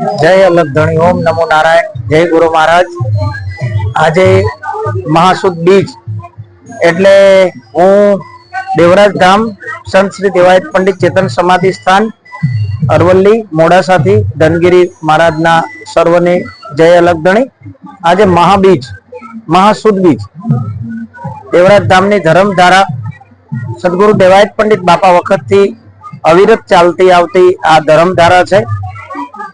જય અલગધણી ઓમ નમો નારાયણ, જય ગુરુ મહારાજ. આજે મહાસુદ બીજ એટલે હું દેવરાજ ધામ સંત શ્રી દેવાયત પંડિત ચેતન સમાધિ સ્થાન અરવલ્લી, મોડાસાથી ધનગીરી મહારાજના સર્વને જય અલગધણી આજે મહાબીજ, મહાસુદ બીજ. દેવરાજ ધામની ધર્મધારા સદગુરુ દેવાયત પંડિત બાપા વખતથી અવિરત ચાલતી આવતી આ ધર્મધારા છે.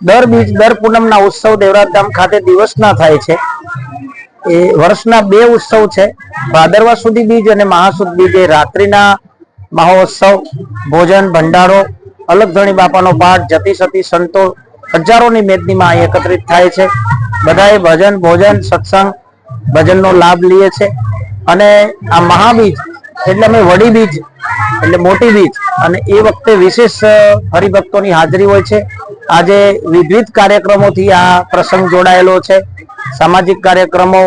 દર બીજ, દર પૂનમના ઉત્સવ દેવરાજ ધામ ખાતે દિવસના થાય છે. એ વર્ષના બે ઉત્સવ છે. ભાદરવા સુધી બીજ અને મહાસુદ બીજ એ રાત્રિના મહોત્સવ, ભોજન, ભંડારો, અલગ ધણી બાપાનો પાઠ, જતી સતી સંતો હજારોની મેદનીમાં એકત્રિત થાય છે. બધાએ ભજન, ભોજન, સત્સંગ, ભજનનો લાભ લઈએ છે. અને આ મહાબીજ, એટલે અમે વડી બીજ, એટલે મોટી બીજ, અને એ વખતે વિશેષ હરિભક્તોની હાજરી હોય છે. આજે વિવિધ કાર્યક્રમોથી આ પ્રસંગ જોડાયેલો છે. સામાજિક કાર્યક્રમો,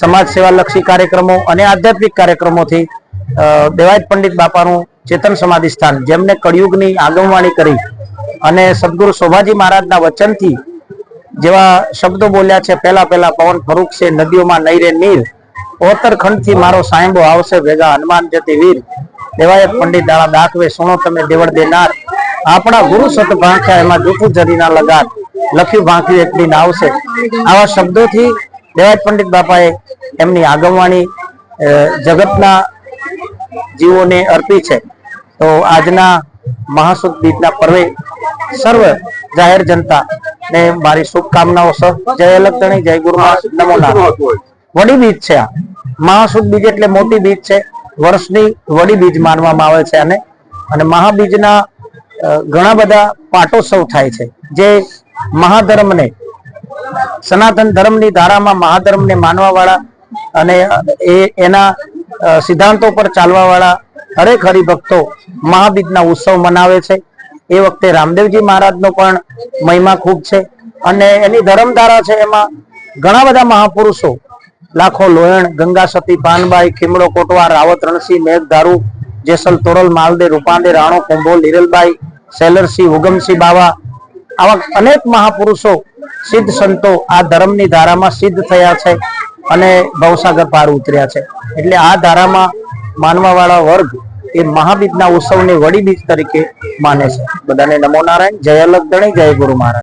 સમાજ સેવા લક્ષી કાર્યક્રમો અને આધ્યાત્મિક કાર્યક્રમોથી દેવાયત પંડિત બાપાનું ચેતન સમાધિ સ્થાન, જેમને કળિયુગની આગમવાણી કરી અને સદગુરુ શોભાજી મહારાજના વચનથી જેવા શબ્દો બોલ્યા છે, પહેલા પહેલા પવન ફરૂક છે, નદીઓમાં નહીં રે નીર. ઓતર મારો સાયંબો આવશે, ભેગા હનુમાન જતી વીર. દેવાયત પંડિત દાળા દાખવે સુણો તમે દેવળ દેનાર. આપણા ગુરુ સત ભાંખ્યા એમાં જૂઠું જરીના લગાડ લખ્યું ભાંખ્યું એટલી આવશે. આવા શબ્દોથી દેવાજ પંડિત બાપાએ એમની આગમવાણી જગતના જીવોને અર્પી છે. તો આજના મહાસુદ બીજના પર્વે સર્વ જાહેર જનતા ને મારી શુભકામનાઓ, સર. જય અલગતણી, જય ગુરુ નમો વડી બીજ છે આ. મહાસુદ બીજ એટલે મોટી બીજ છે. વર્ષની વડી બીજ માનવામાં આવે છે આને. અને મહાબીજના ઘણા બધા પાટોત્સવ થાય છે. જે મહાધર્મને, સનાતન ધર્મની ધારામાં મહાધર્મને માનવા વાળા અને એ, એના સિદ્ધાંતો પર ચાલવા વાળા હરેક હરિભક્તો મહાબીજના ઉત્સવ મનાવે છે. એ વખતે રામદેવજી મહારાજનો પણ મહિમા ખૂબ છે. અને એની ધર્મધારા છે એમાં ઘણા બધા મહાપુરુષો, લાખો લોયણ, ગંગા સતી, પાનબાઈ, ખીમડો કોટવા રાવત, રણસિંહ, મેઘધારુ જેસલ તોરલ માલદે, રૂપાંદે, રાણો, કુંભોલ લીરલબાઈ સેલરસિંહ હુગમસિંહ બાવા આવા અનેક મહાપુરુષો સિદ્ધ સંતો આ ધર્મની ધારામાં સિદ્ધ થયા છે અને ભવસાગર પાર ઉતર્યા છે. એટલે આ ધારામાં માનવાવાળા વર્ગ એ મહાબીજના ઉત્સવને વડી બીજ તરીકે માને છે. બધાને નમો નારાયણ, જય અલગ જય ગુરુ મહારાજ.